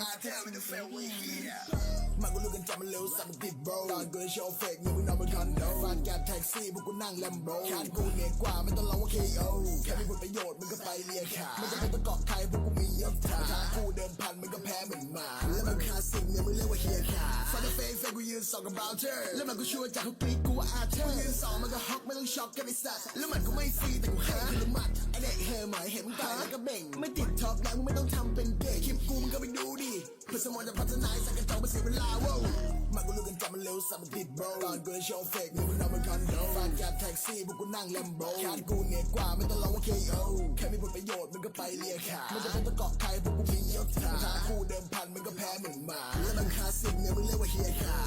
I tell me the family here มันก็รู้กันจำมันเร็วสัตว์มันติดโบรตอนกูได้โชว์เฟกเนี่ยมึงนอนบนคอนโดฟานแกบแท็กซี่พวกกูนั่งแลมโบแขนกูเหนียกว่าไม่ต้องร้องว่า KO แค่มีผลประโยชน์มึงก็ไปเลียขาไม่จำเป็นต้องเกาะใครพวกกูมียศถาถ้ากูเดิมพันมึงก็แพ้เหมือนหมา แล้วมันคลาสสิกเนี่ยมึงเรียกว่าเฮียขาฟันเฟกเฟกกูยืนสองกับเบลเจอร์แล้วมันก็ช่วยจากทุกกรีดกูว่าอาเธอร์ยืนสองมันก็ฮอกไม่ต้องช็อกกันไอ้สัตว์แล้วมันก็ไม่ฟรีแต่กูให้คือละหมัดไอเด็กเฮอหมายเห็นมึงตายแล้วก็เบ่ง ไม่ติดท็อปแล้วมึงไม่ต้อง สมองจะพัฒนาสักกระจอกมาเสียเวลาว้ามันกูรู้กันจำมันเร็วสับมันติดโบรตอนกูได้โชว์เฟกเนี่ยมึงนอนบนคอนโดฟาดแคบแท็กซี่พวกกูนั่งแลมโบแขนกูเหนียกว่าไม่ต้องรอว่า KO แค่มีผลประโยชน์มึงก็ไปเลียขาไม่จำเป็นต้องเกาะใครพวกกูมียศถาท้ากูเดิมพันมึงก็แพ้เหมือนหมาแล้วมันคาสสิกเนี่ยมึงเรียกว่าเฮียขา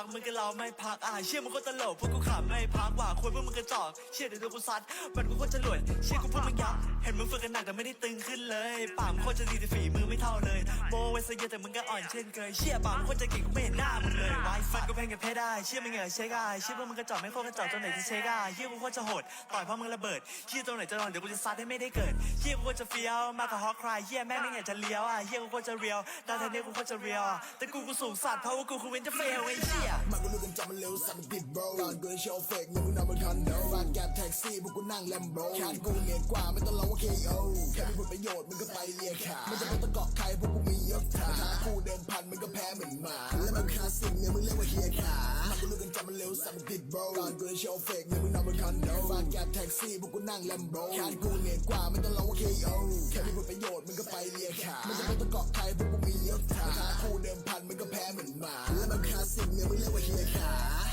อะไม่กินฟังมึงก็เราไม่พักอะเชื่อมึงก็ตลกพวกกูขำไม่พักว่าควรพวกมึงกระจอกเชื่อเดี๋ยวกูซัดมันกูโคตรจะหลวยเชื่อกูพูดมึงยับเห็นมึงฝึกกันหนักแต่ไม่ได้ตึงขึ้นเลยปากมึงโคตรจะดีแต่ฝีมือไม่เท่าเลยโมเวสเยอะแต่มึงก็อ่อนเช่นเคยเชื่อปากมึงโคตรจะเก่งกูไม่เห็นหน้ามึงเลยไว้ฟันกูแพงกับเพชรได้เชื่อมึงเหงื่อเช็คอะเชื่อพวกมึงกระจอกไม่โคตรกระจอกตรงไหนจะเช็คอะเชื่อกูโคตรจะโหดต่อยเพราะมึงระเบิดเชื่อตรงไหนจะนอนเดี๋ยวกูจะซัดให้ไม่ได้เกิดเชื่อกูโคตรจะเฟี้ยวมากกว่าฮอกคลายเชื่อแม่ไม่อยากจะเลี้ยวอะเชื่อกูโคตรจะเรียวดาวเทนเน่กูโคตรจะเรียวแต่กูกูสูงสัตว์เพราะว่ากูคือเว้นจะเฟลไอ้เชี่ยมันก็รู้กันจอมันเร็วสัตว์บิดโบรตอนกูโชว์เฟกเนี่ยมึงนอนบนคอนโดฟานแกบแท็กซี่พวกกูนั่งแลมโบแขนกูเหนียกว่าไม่ต้องร้องว่า KO แค่มีผลประโยชน์มึงก็ไปเลียขาไม่จำเป็นต้องเกาะใครพวกกูมียศฐาถ้ากูเดิมพันมึงก็แพ้เหมือนหมา แล้วมันคาสิ่งเนี่ยมึงเรียกว่าเฮียขา สั่งติดโบก่อนกูได้โชว์เฟกเนี่ยมึงนอนบนคอนโดฟานแกบแท็กซี่พวกกูนั่งแลมโบแขนกูเหนียกว่าไม่ต้องรอว่า KO แค่มีผลประโยชน์มึงก็ไปเลียขาไม่จำเป็นต้องเกาะใครพวกกูมียศถาถ้าคู่เดิมพันมึงก็แพ้เหมือนหมาและบางคลาสสิกเนี่ยมึงเรียกว่าเฮียขา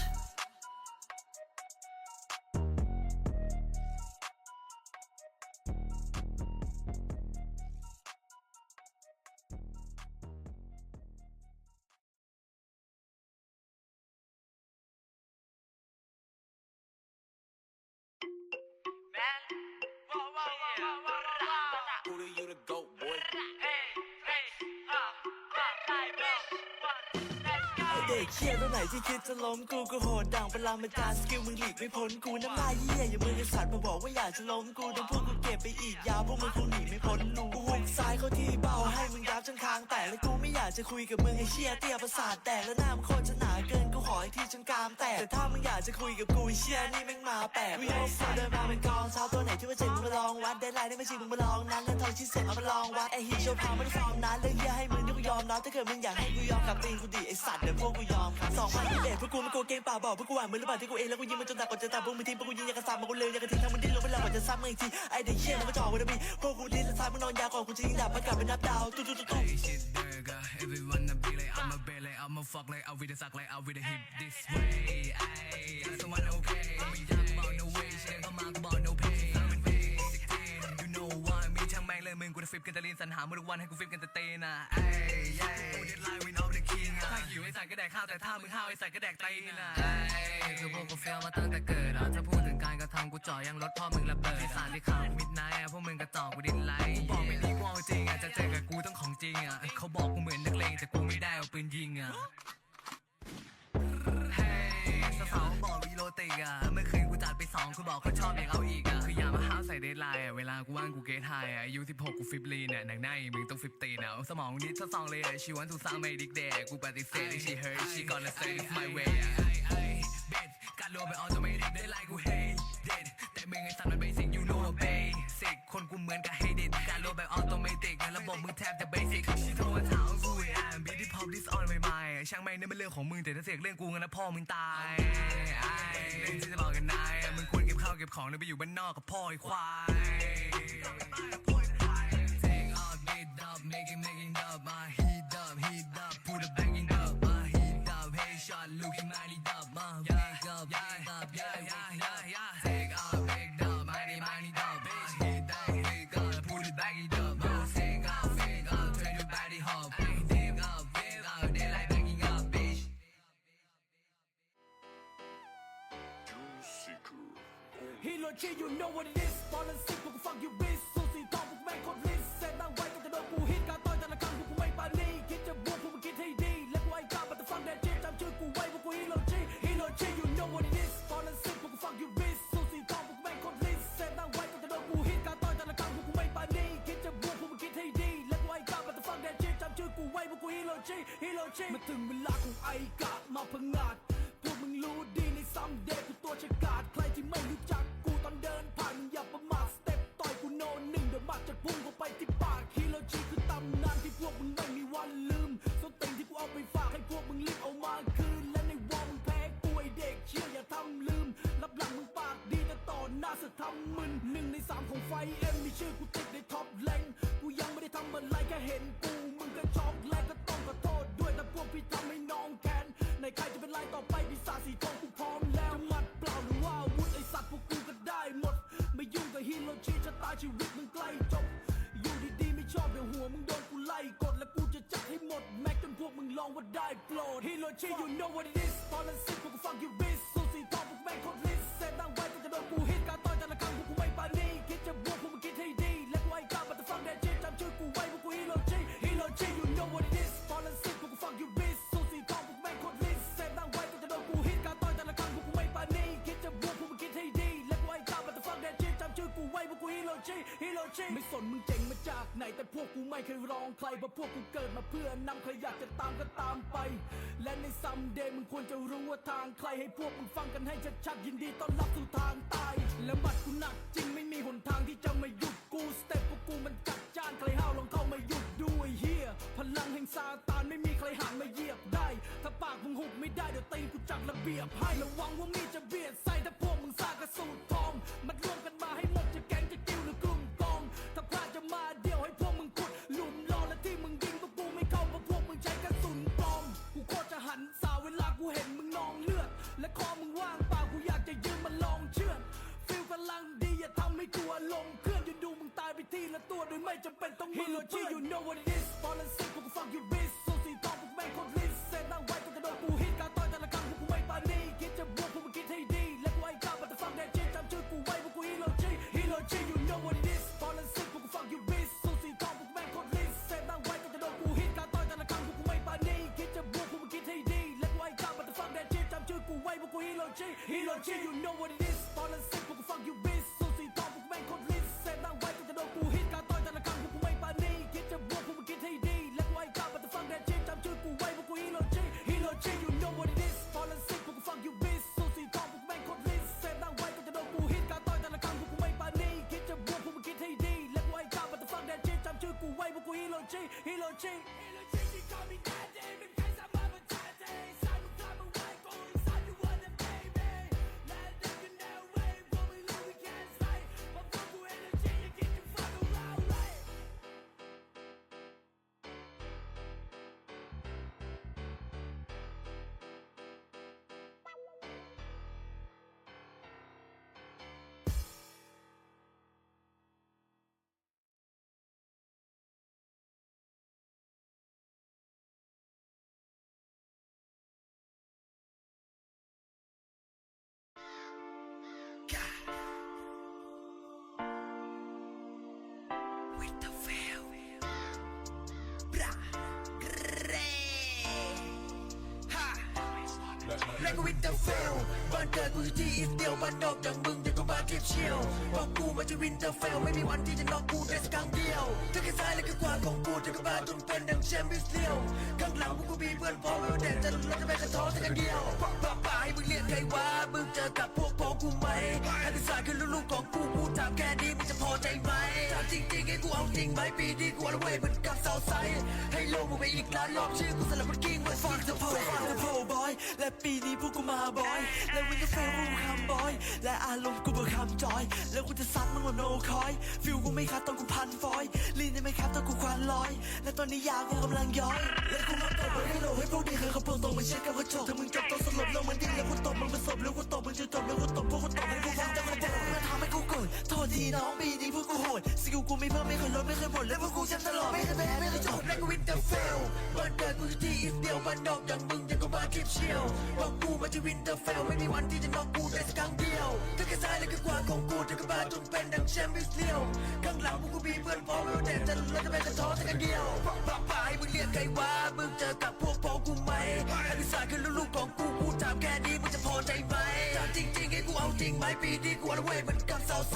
ด็กเชี่ยตัวไหนที่คิดจะล้มกูก็โหดดังประลามาจารสกิลมึงหลีกไม่พ้นกูน้ำลายเยี่ยอย่ามึงไอสัตว์มาบอกว่าอยากจะล้มกูต้องพูดกูเก็บไปอีกยาวพวกมึงคงหนีไม่พ้นนูกูหุกซ้ายเขาที่เบาให้มึงยับจนคางแตกแล้วกูไม่อยากจะคุยกับมึงไอเชี่ยเตี้ยประสาทแตกแล้วหน้ามึงโคตรจะหนา เกินกูขออีกทีจนกามแตกแต่ถ้ามึงอยากจะคุยกับกูเชียนี่แม่งมาแปลกกูยังไม่เดินมาเป็นกองเช้าตัวไหนที่ว่าเจ๋งมึงมาลองวัดได้ไลน์ได้ไม่จริงมึงมาลองนั้นเงินทองชิ้นเสร็จเอามาลองวัดไอฮีโชว์พาม่ได้ฟอร์มนั้นเรื่องเยี่ยให้มึงที่กูยอมรับถ้าเกิดมึงอยากให้กูยอมกับตีนกูดิไอสัตว์เดี๋ยวพวกกูยอมสองพันสิบเอ็ดพวกกูไม่กลัวเกมป่าบอกพวกกูอ่านมือหรือเปล่าที่กูเองแล้วกูยิงมันจนหนักกว่าจะตายพวกมึงทีมพวกกูยิงอยากระซามมากูเลยอยากระทิ้งทั้งมึงดิ้นลงไปแล้วกว่าจะซ้ำมึงอีกทีไอเด็กเชี่ยมันก็จ่อวันนี้พวกกูดิ้นแล้วซ้ายมึงนอนยาก่อนกูจะยิงดับมันกลับไปนับดาวตุ๊ตุ๊ตุ๊ตุ๊ Hey, shit, burger. Everyone a be like I'm a bear like I'm a fuck like I'm with a suck like I'm with a hip this way. Ayy, someone okay. Me talk about no way, shit, come on, about no pain. I'm in basic pain. You know why? มีช่างแม่งเลยมึงกูจะฟิปกันตะลินสรรหามาทุกวันให้กูฟิปกันตะเตนอะเอ้ยเย้กูเด็ดไลน์วินออฟเดอะคิงอะถ้าหิวไอ้สัตว์ก็แดกข้าวแต่ถ้ามึงห้าวไอ้สัตว์ก็แดกตีนอะเอ้ยคือพวกกูเฟี้ยวมาตั้งแต่เกิดอะถ้าพูดถึงการกระทำกูจ่อยังรถพ่อมึงระเบิดที่สารที่ข่าวมิดไนท์อะพวกมึงกระจอกกูดินไลท์บอกไม่ดีกูเอาจริงอะจะเจอกับกูต้องของจริงอะเขาบอกกูเหมือนนักเลงแต่กูไม่ได้เอาปืนยิงอะ ติกอะเมื่อคืนกูจัดไปสองคุณบอกเขาชอบอยากเอาอีกอะคืออย่ามาห้าวใส่เดทไลน์อะเวลากูว่างกูเกทไฮอะอายุ16กูฟิปลีเนอะหนังหน้าอย่างมึงต้องฟิปตีนอะสมองนิดทดสองเลยอะชีวันถูกสร้างไม่ดิกเดกูปฏิเสธที่ she heard she gonna say it's my way อะไอ้ไอ้เบ็ดการรวมไปออโตเมติกได้ไลน์กูเฮเด็ดแต่มึงไอ้สัตว์มันเบสิก you know a basic คนกูเหมือนกับเฮเด็ดการรวมแบบออโตเมติกระบบมึงแทบจะเบสิกชีโทรมาถามกูอะบีที่พอปดิสออนใหม่ๆช่างแม่งนี่เป็นเรื่องของมึงแต่ถ้าเสียเรื่องกูงั้นนะพ่อมึงตาย เรื่องที่จะบอกกันนายมึงควรเก็บข้าวเก็บของแล้วไปอยู่บ้านนอกกับพ่อไอ้ควาย Take off, get up, make it, making up, my know what it is บอลเลนซิกพวกกูฟังยูบิสสูสีทองพวกกูแม่งโคตรลิสเซตตั้งไว้ก็จะโดนกูฮิตการต่อยแต่ละครั้งพวกกูไม่ปานีคิดจะบวกพวกมึงคิดให้ดีและกูไอ้กล้าบัตฟังแดนจีจำชื่อกูไว้ว่ากูฮีโร่จีฮีโร่จีมาถึงเวลาของไอกะมาพังงาดพวกมึง รู้ดีในซัมเดย์กูตัวฉกาจใครที่ไม่รู้จักกูตอนเดินผ่านมึงอย่าประมาทสเต็ปต่อยกูโนหนึ่งเดี๋ยวมาจะพุ่งเข้าไปที่ปากฮีโร่จีคือตำนานที่พวกมึงไม่มีวันลืมส้นตีนที่กูเอาไปฝากให้พวกมึงรีบเอามาคืนและในวอมแพ้กูไอเด็กเชี่ยอย่าทำลืมรับหลังมึงปากดีแต่ต่อหน้าจะทำมึนหนึ่งในสามของไฟเอ็มมีชื่อกู ชีชะตาชีวิตมึงใกล้จบ อยู่ดีๆไม่ชอบเดี๋ยวหัวมึงโดนกูไล่กดและกูจะจัดให้หมด แม็กจนพวกมึงลองว่าได้โปรดฮีโร่ชี you know what it is ตอนนั้นสิบพวกกูฟังยูบิสสูสีทองพวกแม่งโคตรลิ ไม่สนมึงเจ๋งมาจากไหนแต่พวกกูไม่เคยรองใครเพราะพวกกูเกิดมาเพื่อนำใครอยากจะตามก็ตามไป และในซัมเดย์มึงควรจะรู้ว่าทางใครให้พวกมึงฟังกันให้ชัดๆยินดีต้อนรับสู่ทางตายและบัดกูหนักจริงไม่มีหนทางที่จะม่หยุดกูสเต็ปพวกกูมันจัดจ้านใครห้าวลองเข้ามาหยุดด้วยเฮียพลังแห่งซาตานไม่มีใครหันมาเหยียบได้ ถ้าปากมึงหุบไม่ได้เดี๋ยวตีกูจักระเบียบให้ระวังว่ามีจะเบียดใส่ถ้าพวกมึงสร้างกระสูตรทอง มันรวมกันมาให้หมดจะแก จำเป็นต้องฮีโร่ชี you know what it is ตอนละสิบพวกกูฟังยูบิสโซสีทองพวกแม่งโคตรลิสเซตตั้งไว้ก็จะโดนกูฮิตการต่อยแต่ละครั้งพวกกูไม่ปานีคิดจะบวกพวกมึงคิดให้ดีและกูไอ้กล้าบัตฟังแดนชีจำชื่อกูไว้พวกกูฮีโร่ชีฮีโร่ชี you know what it is ตอนละสิบพวกกูฟังยูบิสโซสีทองพวกแม่งโคตรลิสเซตตั้งไว้ก็จะโดนกูฮิตการต่อยแต่ละครั้งพวกกูไม่ปานีคิดจะบวกพวกมึงคิดให้ดีและกูไอ้กล้าบัตฟังแดนชีจำชื่อกูไว้พวกกูฮีโร่ชีฮีโร่ชี you know what it is ชื่อกูไว้พวกกูฮีโร่ชีฮีโร่ชีฮีโร่ชีที่ call me daddy และก็วินเตอร์เฟลบ้านเกิดกูอยู่ที่อิสเดียวบ้านนอกอย่างมึงเดี๋ยวก็มาเทียบเชียวบอกกูมาที่วินเตอร์เฟลไม่มีวันที่จะนอกกูได้สักครั้งเดียวทั้งแค่ซ้ายและก็ขวาของกูจะก็มาจนเป็นดังแชมเปี้ยนส์เลียวข้างหลังพวกกูมีเพื่อนพ้องไม่ว่าแดดจะลงแล้วจะแม่งกระท้อสักอันเดียวป้าป้าป้าให้มึงเรียกใครวะมึงเจอกับพวกพ้องกูไหมฮันดิสานคือลูกๆของกูกูถามแค่นี้มึงจะพอใจไหม ริงจริงๆให้กูเอาจริงไหมปีนี้กูเอาลเว้ยเหมือนกับสาวไซให้โลกมึงไปอีกล้านรอบชื่อกูสลับมันกิ้งเหมือนฟังเธอะโพฟังเธอะโพบอยและปีนี้พวกกูมาบอยและวินเทอร์เฟลพวกกู และอารมณ์กูเบิกคำจอย แล้วกูจะซัดมึงแบบโนคอย ฟิลกูไม่คัดตอนกูพันฟอยลีนได้ไหมครับตอนกูควันลอย และตอนนี้ยากูกำลังย้อย และกูมาตบมึงให้โลให้พวกดีเคยเขาเพิ่งตรงมึงเช็ดกับกระจกถ้ามึงจบต้องสลบลงมันดิ้นแล้วกูตบมึงเป็นศพแล้วกูตบมึงจะจบแล้วกูตบพวกกูตบให้กูฟังจะกูบอกมึงทำให้กูโกรธโทษทีน้องปีนี้พวกกูโหดสกิลกูไม่เพิ่มไม่เคยลดไม่เคยหมดและพวกกูแชมป์ตลอดไม่เคยแพ้ไม่เคยจบและก็วินเตอร์เฟลบ้านเกิดกูที่อิสเดียวบนนอกอย่างมึง เทียบเชียวบอกกูมาที่วินเตอร์เฟลไม่มีวันที่จะนอกกูได้สักครั้งเดียวถ้าแค่ซ้ายและก็ขวาของกูจะก็บาจนเป็นดังแชมเปี้ยนส์เลียวข้างหลังพวกกูมีเพื่อนพ้องไม่ว่าแดดจะลงแล้วจะแม่กระท้อสักอันเดียวป้าป้าให้มึงเรียกใครวะมึงเจอกับพวกพ้องกูไหมฮันดิสานคือลู เอาจริงไหมปีนี้กูเอาไว้เหมือนกับสาวไซ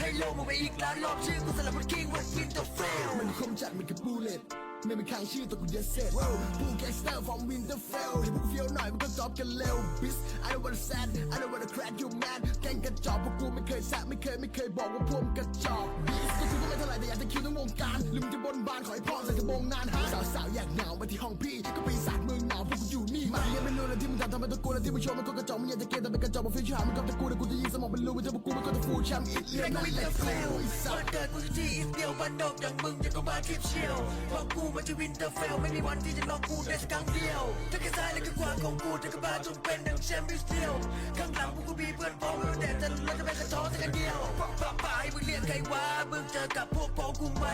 ให้โลกมึงไปอีกล้านรอบชื่อกูสลับเป็น king วันวินเตอร์เฟลมันคมจัดมันกับบูเลตไม่มีข้างชื่อตัวกูเยสเซ็ตผู้แก๊งสเตอร์ from Winterfell ที่พวกเฟี้ยวหน่อยมันก็จอบกันเร็ว bitch I don't wanna sad I don't wanna crack you man แก๊งกระจอกพวกกูไม่เคยแซะไม่เคยไม่เคยบอกว่าพวกมึงกระจอก bitch ก็คือก็ไม่เท่าไหร่แต่อยากจะคิวทั้งวงการหรือมึงจะบนบานขอให้พ่อใส่กระโปรงนานฮะสาวๆอยากเหงามาที่ห้องพี่ก็ปีศาจมึงหนาวพวกกูอยู่นี่มาเรียนไม่รู้เลยที่มึงทำทำไมต้องกลัวแล้วที่มึงโชว์มันก็กระจอกมึงอยากจะเกลียดแต่เป็นกระจ อกบอกฟิวชั่นมึงกับตะกูแต่กูจะยิงสมองเป็นรูไม่เท่าพวกกูมันก็จะฟูแชมป์อีกเรื่แรองงนั้นแหเละเฟลสัวัสนเกิดกูอยู่ที่อิสเดียวบ้านนอกอย่างมึงจะก็มาเทียบเชียวเพราะกูมันจะวินเตอร์เฟลไม่มีวันที่จะล็อกกูได้สักครั้งเดียวถ้าแค่ซ้ายและก็ขวาของกูจะกระบาจงเป็นดังแชมป์อิสเดียวข้างหลังพวกกูมีเพื่อนพ้องเราแต่จะเราจะไม่กระท้อสักเดียวป้าป้าให้มึงเรียกใครวะมึงเจอกับพวกพ้องกูไหม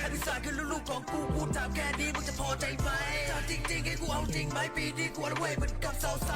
ให้พิศาจคือลูกๆของกูกูถามแค่นี้มึงจะพอใจไหมถ้าจริงๆให้กูเอาจริงไหมปีนี้กูเอาไว้เหมือนกับสาไซ